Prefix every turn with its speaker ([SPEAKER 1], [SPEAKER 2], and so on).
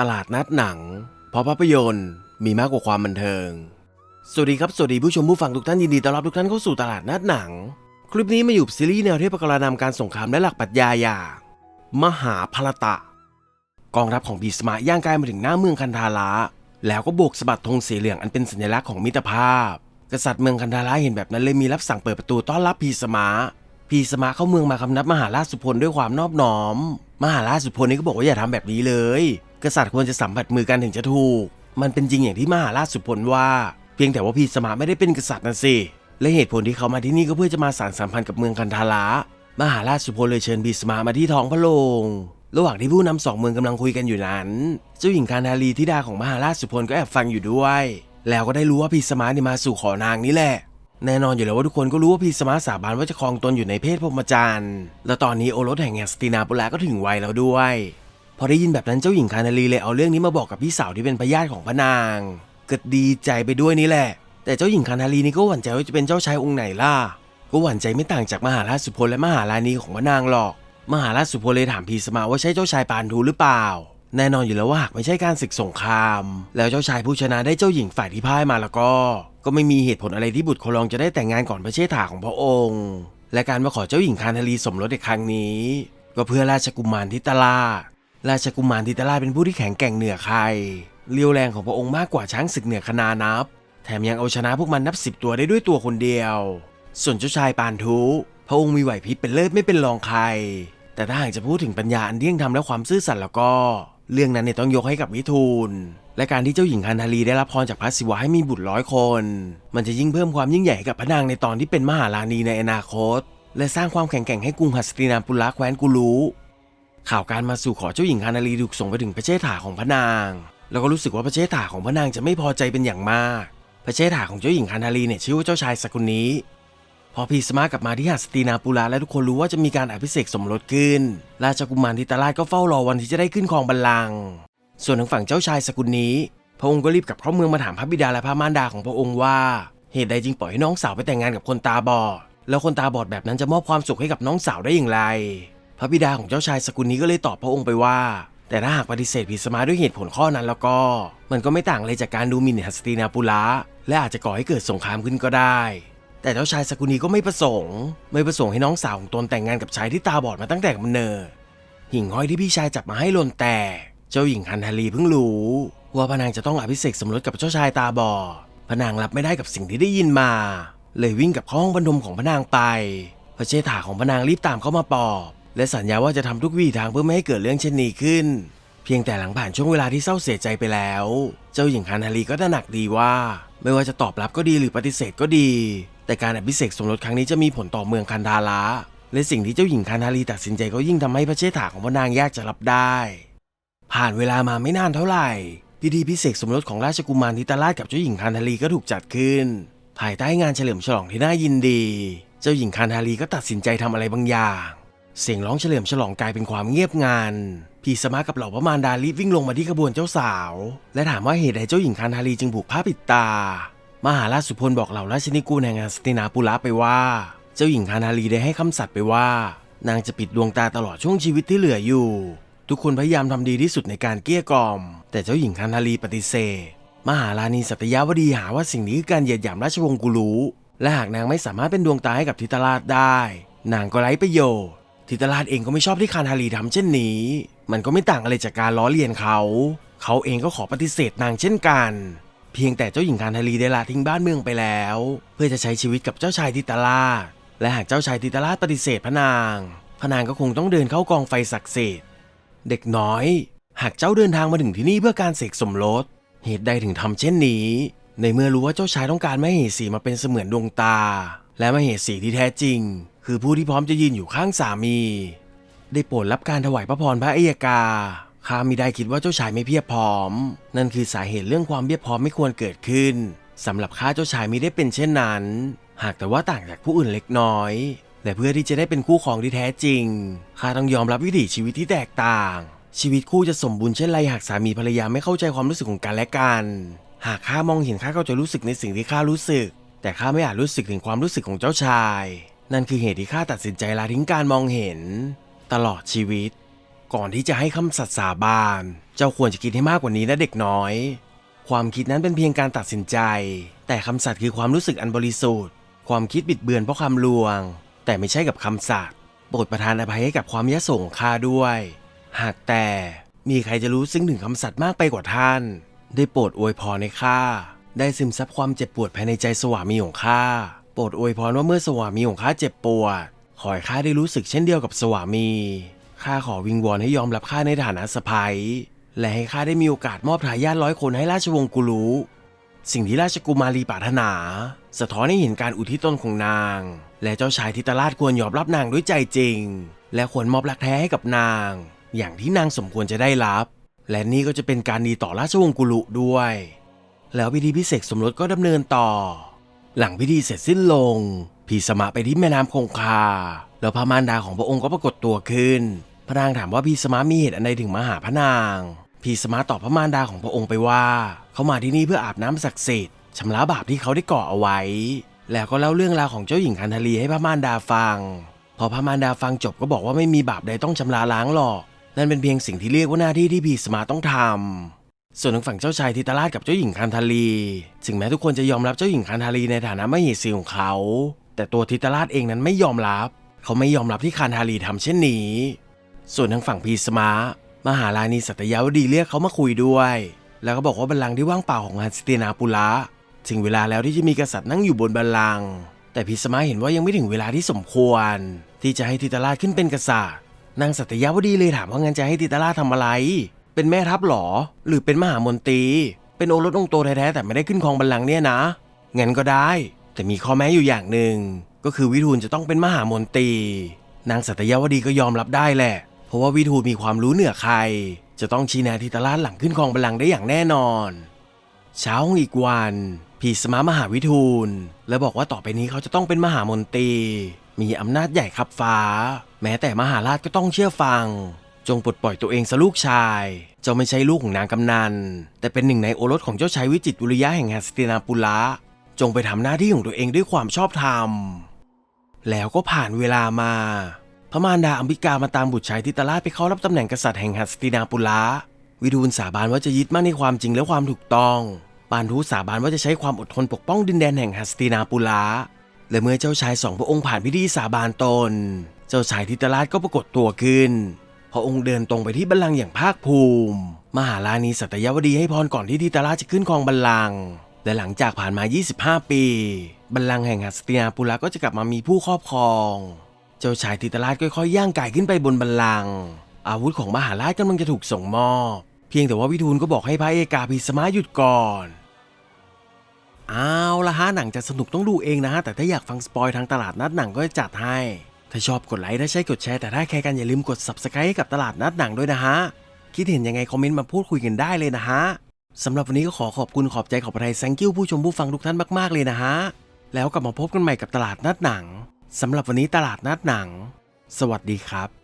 [SPEAKER 1] ตลาดนัดหนัง เพราะภาพยนตร์มีมากกว่าความบันเทิง สวัสดีครับ สวัสดีผู้ชมผู้ฟังทุกท่านยินดีต้อนรับทุกท่านเข้าสู่ตลาดนัดหนัง คลิปนี้มาอยู่ซีรีส์แนวเทพกรานำการสงครามและหลักปรัชญาอย่างมหาพลตะ กองทัพของบีสมาย่างกายมาถึงหน้าเมืองคันธาระแล้วก็โบกสะบัดธงสีเหลืองอันเป็นสัญลักษณ์ของมิตรภาพ กษัตริย์เมืองคันธาระเห็นแบบนั้นเลยมีรับสั่งเปิดประตูต้อนรับพีสมาพีสมาเข้าเมืองมาคำนับมหาราชสุพลด้วยความนอบน้อม มหาราชสุพลนี่ก็บอกว่าอย่าทำแบบนี้เลย กษัตริย์ควรจะสัมผัสมือกันถึงจะถูก มันเป็นจริงอย่างที่มหาราชสุพลว่า เพียงแต่ว่าพีสมาไม่ได้เป็นกษัตริย์นะสิ และเหตุผลที่เขามาที่นี่ก็เพื่อจะมาสานสัมพันธ์กับเมืองคันธาระมหาราชสุพลเลยเชิญพีสมามาที่ท้องพระโรงระหว่างที่ผู้นำสองเมืองกำลังคุยกันอยู่นั้น เจ้าหญิงคานารีธิดาของมหาราชสุพลก็แอบฟังอยู่ด้วย แล้วก็ได้รู้ว่าพีสมาเนี่ยมาสู่ขอนางนี่แหละ แน่นอนอยู่แล้วว่าทุกคนก็รู้ว่าพีสมาสาบานว่าจะครองตนอยู่ในเพศพรหมจรรย์และตอนนี้โอรสแห่งแห่งสตินาปุระก็ถึงวัยแล้วด้วย พอได้ยินแบบนั้นเจ้าหญิงคานาลีเลยเอาเรื่องนี้มาบอกกับพี่สาวที่เป็นพญาติของพระนางเกิดดีใจไปด้วยนี่แหละ แต่เจ้าหญิงคานาลีนี่ก็หวั่นใจว่าจะเป็นเจ้าชายองค์ไหนล่ะก็หวั่นใจไม่ต่างจากมหาราชสุพลและมหาราณีของพระนางหรอก มหาราชสุพลเลยถามพีสมาว่าใช่เจ้าชายปานทูหรือเปล่า แน่นอนอยู่แล้วว่าไม่ใช่การศึกสงคราม แล้วเจ้าชายผู้ชนะได้เจ้าหญิงฝ่ายที่พ่ายมาแล้วก็ ก็ไม่มีเหตุผลอะไรที่บุตรโคลองจะได้แต่งงานก่อนพระเชษฐาของพระองค์ และการมาขอเจ้าหญิงคานธารีสมรสในครั้งนี้ ก็เพื่อราชกุมารทิตราราชกุมารทิตราเป็นผู้ที่แข็งแกร่งเหนือใครเรียวแรงของพระองค์มากกว่าช้างศึกเหนือคนานับ แถมยังเอาชนะพวกมันนับสิบตัวได้ด้วยตัวคนเดียว ส่วนเจ้าชายปานทุ พระองค์มีไหวพริบเป็นเลิศไม่เป็นรองใคร แต่ถ้าหากจะพูดถึงปัญญาอันเที่ยงธรรมและความซื่อสัตย์แล้วก็ เรื่องนั้นเนี่ยต้องยกให้กับวิทูล และการที่เจ้าหญิงคันธารีได้รับพรจากพระศิวะให้มีบุตรร้อยคน มันจะยิ่งเพิ่มความยิ่งใหญ่ให้กับพระนางในตอนที่เป็นมหาราณีในอนาคต และสร้างความแข็งแกร่งให้กรุงหัสตินาปุระแคว้นกุลูข่าวการมาสู่ขอเจ้าหญิงคันธารีถูกส่งไปถึงพระเชษฐาของพระนาง แล้วก็รู้สึกว่าพระเชษฐาของพระนางจะไม่พอใจเป็นอย่างมาก พระเชษฐาของเจ้าหญิงคันธารีเนี่ยชื่อว่าเจ้าชายสกุลนี้ พอพีสมากลับมาที่หาดสตีนาปุระและทุกคนรู้ว่าจะมีการอภิเษกสมรสขึ้น ราชกุมารทิตาราชก็เฝ้ารอวันที่จะได้ขึ้นครองบัลลังก์ส่วนทางฝั่งเจ้าชายสกุลนี้ พระองค์ก็รีบกลับเข้าเมืองมาถามพระบิดาและพระมารดาของพระองค์ว่า เหตุใดจึงปล่อยให้น้องสาวไปแต่งงานกับคนตาบอด แล้วคนตาบอดแบบนั้นจะมอบความสุขให้กับน้องสาวได้อย่างไร พระบิดาของเจ้าชายสกุลนี้ก็เลยตอบพระองค์ไปว่า แต่ถ้าหากปฏิเสธผิดสมาด้วยเหตุผลข้อนั้นแล้วก็ มันก็ไม่ต่างเลยจากการดูหมิ่นหัสตินาปุระและอาจจะก่อให้เกิดสงครามขึ้นก็ได้ แต่เจ้าชายสกุลีก็ไม่ประสงค์ ไม่ประสงค์ให้น้องสาวของตนแต่งงานกับชายที่ตาบอดมาตั้งแต่กำเนิด หิ่งห้อยที่พี่ชายจับมาให้หล่นแตก เจ้าหญิงฮันทารีเพิ่งรู้ ว่าพนางจะต้องอภิเษกสมรสกับเจ้าชายตาบอดพนางรับไม่ได้กับสิ่งที่ได้ยินมา เลยวิ่งกับข้องบรรทมของพนางไป พระเชษฐาของพนางรีบตามเข้ามาปอบ และสัญญาว่าจะทำทุกวิถีทางเพื่อไม่ให้เกิดเรื่องเช่นนี้ขึ้น เพียงแต่หลังผ่านช่วงเวลาที่เศร้าเสียใจไปแล้ว เจ้าหญิงฮันทารีก็ตระหนักดีว่า ไม่ว่าจะตอบรับก็ดีหรือปฏิเสธก็ดี แต่การอภิเษกสมรสครั้งนี้จะมีผลต่อเมืองคันธาระและสิ่งที่เจ้าหญิงคันธารีตัดสินใจก็ยิ่งทำให้พระเชษฐาของพระนางยากจะรับได้ ผ่านเวลามาไม่นานเท่าไหร่ พิธีพิเศษสมรสของราชกุมารทิตาราชกับเจ้าหญิงคันธารีก็ถูกจัดขึ้น ภายใต้งานเฉลิมฉลองที่น่ายินดี เจ้าหญิงคันธารีก็ตัดสินใจทำอะไรบางอย่าง เสียงร้องเฉลิมฉลองกลายเป็นความเงียบงันพีสมากับเหล่าพระมารดารีบวิ่งลงมาที่ขบวนเจ้าสาว และถามว่าเหตุใดเจ้าหญิงคันธารีจึงผูกผ้าปิดตา มหาราชสุพลบอกเหล่าราชินิกูลแห่งสตินาปุระไปว่า เจ้าหญิงคานาลีได้ให้คำสัตย์ไปว่า นางจะปิดดวงตาตลอดช่วงชีวิตที่เหลืออยู่ ทุกคนพยายามทำดีที่สุดในการเกลี้ยกล่อม แต่เจ้าหญิงคานาลีปฏิเสธ มหาราณีสัตยาวดีหาว่าสิ่งนี้คือการเหยียดหยามราชวงศ์กุลูและหากนางไม่สามารถเป็นดวงตาให้กับทิตราชได้ นางก็ไร้ประโยชน์ ทิตราชเองก็ไม่ชอบที่คานาลีทำเช่นนี้ มันก็ไม่ต่างอะไรจากการล้อเลียนเขา เขาเองก็ขอปฏิเสธนางเช่นกัน เพียงแต่เจ้าหญิงคานทารีได้ละทิ้งบ้านเมืองไปแล้ว เพื่อจะใช้ชีวิตกับเจ้าชายทิตาราชและหากเจ้าชายทิตาราชปฏิเสธพระนาง พระนางก็คงต้องเดินเข้ากองไฟศักดิ์สิทธิ์เด็กน้อย หากเจ้าเดินทางมาถึงที่นี่เพื่อการเสกสมรสเหตุใดถึงทำเช่นนี้ ในเมื่อรู้ว่าเจ้าชายต้องการมเหสีมาเป็นเสมือนดวงตา และมเหสีที่แท้จริง คือผู้ที่พร้อมจะยืนอยู่ข้างสามี ได้โปรดรับการถวายพระพรพระเอยกา ข้ามิได้คิดว่าเจ้าชายไม่เพียบพร้อม นั่นคือสาเหตุเรื่องความเพียบพร้อมไม่ควรเกิดขึ้นสำหรับข้าเจ้าชายมิได้เป็นเช่นนั้น หากแต่ว่าต่างจากผู้อื่นเล็กน้อยและเพื่อที่จะได้เป็นคู่ครองที่แท้จริงข้าต้องยอมรับวิถีชีวิตที่แตกต่าง ชีวิตคู่จะสมบูรณ์เช่นไรหากสามีภรรยาไม่เข้าใจความรู้สึกของกันและกัน หากข้ามองเห็นข้าก็จะรู้สึกในสิ่งที่ข้ารู้สึก แต่ข้าไม่อาจรู้สึกถึงความรู้สึกของเจ้าชาย นั่นคือเหตุที่ข้าตัดสินใจลาทิ้งการมองเห็น ตลอดชีวิต ก่อนที่จะให้คำสัตย์สาบาน เจ้าควรจะคิดให้มากกว่านี้นะเด็กน้อย ความคิดนั้นเป็นเพียงการตัดสินใจ แต่คำสัตย์คือความรู้สึกอันบริสุทธิ์ ความคิดบิดเบือนเพราะคำลวง แต่ไม่ใช่กับคำสัตย์โปรดประทานอภัยให้กับความยโสของข้าด้วย หากแต่มีใครจะรู้ซึ้งถึงคำสัตย์มากไปกว่าท่าน ได้โปรดอวยพรในข้าได้ซึมซับความเจ็บปวดภายในใจสวามีของข้าโปรดอวยพรว่าเมื่อสวามีของข้าเจ็บปวดขอให้ข้าได้รู้สึกเช่นเดียวกับสวามี ข้าขอวิงวอนให้ยอมรับข้าในฐานะสะพ้ยและให้ข้าได้มีโอกาสมอบทายาทร้อยคนให้ราชวงศ์กุลุ สิ่งที่ราชกุมารีปรารถนา สะท้อนให้เห็นการอุทิศตนของนาง และเจ้าชายทิตราชควรยอมรับนางด้วยใจจริง และควรมอบรักแท้ให้กับนาง อย่างที่นางสมควรจะได้รับ และนี่ก็จะเป็นการดีต่อราชวงศ์กุลุด้วย แล้วพิธีพิเศษสมรสก็ดำเนินต่อ หลังพิธีเสร็จสิ้นลงพีสมะไปที่แม่น้ำคงคา แล้วพระมารดาของพระองค์ก็ปรากฏตัวขึ้น พระนางถามว่าพีสมะมีเหตุอันใดถึงมาหาพระนาง พีสมะตอบพระมารดาของพระองค์ไปว่า เขามาที่นี่เพื่ออาบน้ำศักดิ์สิทธิ์ชำระบาปที่เขาได้ก่อเอาไว้ แล้วก็เล่าเรื่องราวของเจ้าหญิงคันธลีให้พระมารดาฟัง พอพระมารดาฟังจบก็บอกว่าไม่มีบาปใดต้องชำระล้างหรอก นั่นเป็นเพียงสิ่งที่เรียกว่าหน้าที่ที่พีสมะต้องทำ ส่วนทางฝั่งเจ้าชายทิตราชกับเจ้าหญิงคันธาลี ถึงแม้ทุกคนจะยอมรับเจ้าหญิงคันธาลีในฐานะมเหสีของเขา แต่ตัวทิตราชเองนั้นไม่ยอมรับ เขาไม่ยอมรับที่คันธาลีทำเช่นนี้ ส่วนทางฝั่งพีสมะมหาราณีสัตยาวดีเรียกเขามาคุยด้วย แล้วก็บอกว่าบัลลังก์ที่ว่างเปล่าของฮันสเตนาปุระถึงเวลาแล้วที่จะมีกษัตริย์นั่งอยู่บนบัลลังก์แต่พีสมะเห็นว่ายังไม่ถึงเวลาที่สมควร ที่จะให้ทิตราชขึ้นเป็นกษัตริย์ นางสัตยาวดีเลยถามว่างั้นจะให้ทิตราชทำอะไร เป็นแม่ทัพหรอ หรือเป็นมหามนตรี เป็นโอรสองค์โตแท้ๆแต่ไม่ได้ขึ้นครองบัลลังก์เนี่ยนะงั้นก็ได้ แต่มีข้อแม้อยู่อย่างหนึ่งก็คือวิทูลจะต้องเป็นมหามนตรี นางสัตยาวดีก็ยอมรับได้แหละ เพราะว่าวิทูมีความรู้เหนือใคร จะต้องชี้แนะทิตราชหลังขึ้นครองบัลลังก์ได้อย่างแน่นอน เช้าของอีกวันพีสมามหาวิทูล แล้วบอกว่าต่อไปนี้เขาจะต้องเป็นมหามนตรี มีอำนาจใหญ่ขับฟ้า แม้แต่มหาราชก็ต้องเชื่อฟัง จงปลดปล่อยตัวเองซะลูกชาย เจ้าไม่ใช่ลูกของนางกำนัน แต่เป็นหนึ่งในโอรสของเจ้าชายวิจิตรุริยะแห่งแฮสตินาปุระจงไปทำหน้าที่ของตัวเองด้วยความชอบธรรม แล้วก็ผ่านเวลามา พระมารดาอัมพิกามาตามบุตรชายทิตราชไปเข้ารับตำแหน่งกษัตริย์แห่งฮัสตินาปุระวิทูลสาบานว่าจะยึดมั่นในความจริงและความถูกต้องปานทูสาบานว่าจะใช้ความอดทนปกป้องดินแดนแห่งฮัสตินาปุระและเมื่อเจ้าชายสองพระองค์ผ่านพิธีสาบานตน เจ้าชายทิตราชก็ปรากฏตัวขึ้น พระองค์เดินตรงไปที่บัลลังก์อย่างภาคภูมิ มหาราณีสัตยวดีให้พรก่อนที่ทิตราชจะขึ้นครองบัลลังก์และหลังจากผ่านมา 25 ปี บัลลังก์แห่งฮัสตินาปุระก็จะกลับมามีผู้ครอบครอง เจ้าชายทิตราชค่อยๆย่างกายขึ้นไปบนบัลลังก์อาวุธของมหาราชกำลังจะถูกส่งมอบ เพียงแต่ว่าวิทูลก็บอกให้พระเอกาพิสมาหยุดก่อนเอาละฮะหนังจะสนุกต้องดูเองนะฮะแต่ถ้าอยากฟังสปอยทางตลาดนัดหนังก็จะจัดให้ ถ้าชอบกดไลค์ถ้าใช่กดแชร์แต่ถ้าใครกันอย่าลืมกด subscribe ให้กับตลาดนัดหนังด้วยนะฮะ คิดเห็นยังไงคอมเมนต์มาพูดคุยกันได้เลยนะฮะสำหรับวันนี้ก็ขอขอบคุณขอบใจขอบพระทัย thank you ผู้ชมผู้ฟังทุกท่านมากๆเลยนะฮะ แล้วกลับมาพบกันใหม่กับตลาดนัดหนัง สำหรับวันนี้ตลาดนัดหนัง สวัสดีครับ